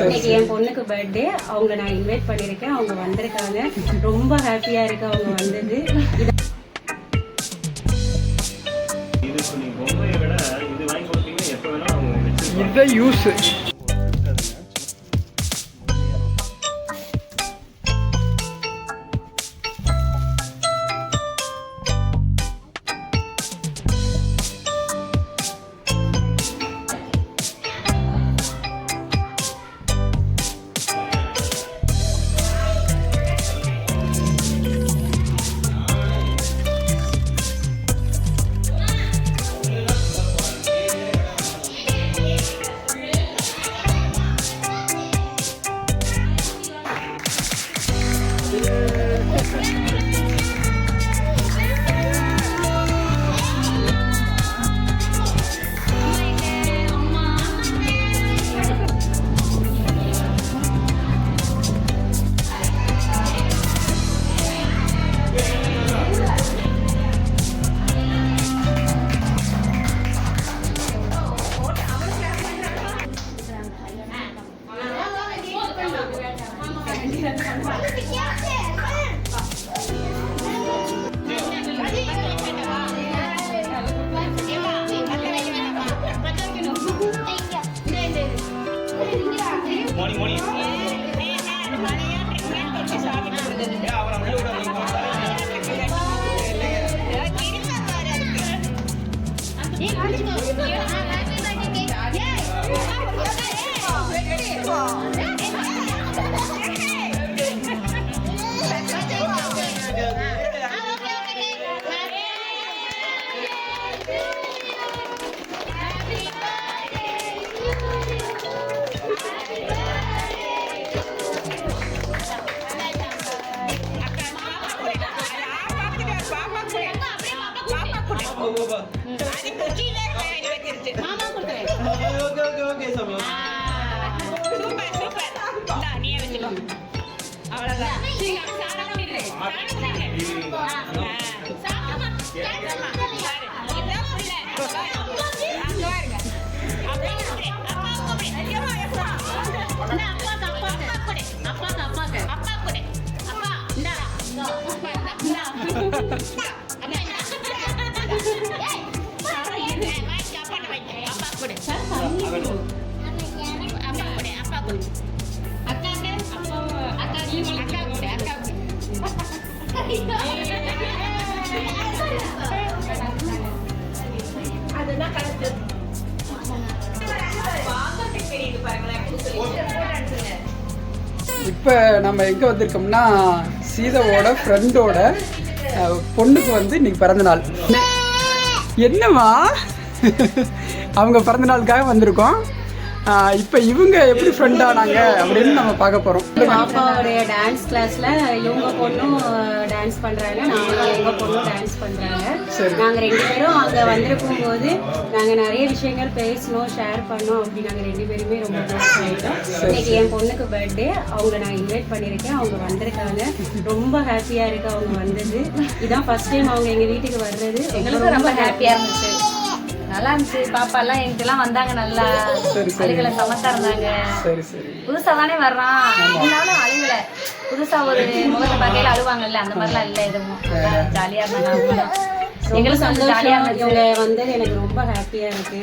இன்னைக்கு என் பொண்ணுக்கு பர்த்டே அவங்கள நான் இன்வைட் பண்ணியிருக்கேன் அவங்க வந்திருக்காங்க. ரொம்ப ஹாப்பியா இருக்கு அவங்க வந்தது. இது இது Aku pikir. Okay okay okay சமயா super super இந்தா நீயே வச்சுக்கோ அவ்வளவுதான் அப்பாக்கு அப்பாக்கு அப்பா கூட அப்பா இந்தா இப்போ நம்ம எங்கே வந்திருக்கோம்னா சீதாவோட ஃப்ரெண்டோட பொண்ணுக்கு வந்து இன்னைக்கு பிறந்த நாள். என்னம்மா? அவங்க பிறந்த நாளுக்காக வந்திருக்கோம். இப்போ இவங்க எப்படி ஃப்ரெண்ட் ஆனாங்க அப்படின்னு நம்ம பார்க்க போகிறோம் பாப்பாவுடைய டான்ஸ் கிளாஸ்ல இவங்க பொண்ணும் டான்ஸ் பண்றாங்க. நாங்களும் எங்க பொண்ணும் டான்ஸ் பண்றாங்க. சரி. நாங்க ரெண்டு பேரும் அங்க வந்திருக்கும் போது நாங்க நிறைய விஷயங்கள் பேசணும் ஷேர் பண்ணோம் அப்படி நாங்க ரெண்டு பேருமே ரொம்ப க்ளோஸ் ஆயிட்டோம். இன்னைக்கு என் பொண்ணுக்கு பர்த்டே அவங்கள நான் இன்வைட் பண்ணியிருக்கேன் அவங்க வந்திருக்காங்க. ரொம்ப ஹாப்பியா இருக்கு அவங்க வந்தது. இதான் ஃபர்ஸ்ட் டைம் அவங்க எங்க வீட்டுக்கு வர்றது. எங்களுக்கும் ரொம்ப ஹாப்பியா இருந்துச்சு. நல்லா இருந்துச்சு. பாப்பா எல்லாம் என்கிட்டலாம் வந்தாங்க நல்லா. அழுகல சமத்தா இருந்தாங்க. சரி சரி. புதுசா தானே வர்றான். இருந்தாலும் அழுகல. புதுசா ஒரு முகத்தை பார்க்கையில அழுவாங்கல்ல அந்த மாதிரிலாம் இல்ல எதுவும். ஜாலியா இருந்தாங்க. எங்களுக்கும் கொஞ்சம் ஜாலியா இருந்துச்சு. வந்தது எனக்கு ரொம்ப ஹாப்பியா இருக்கு.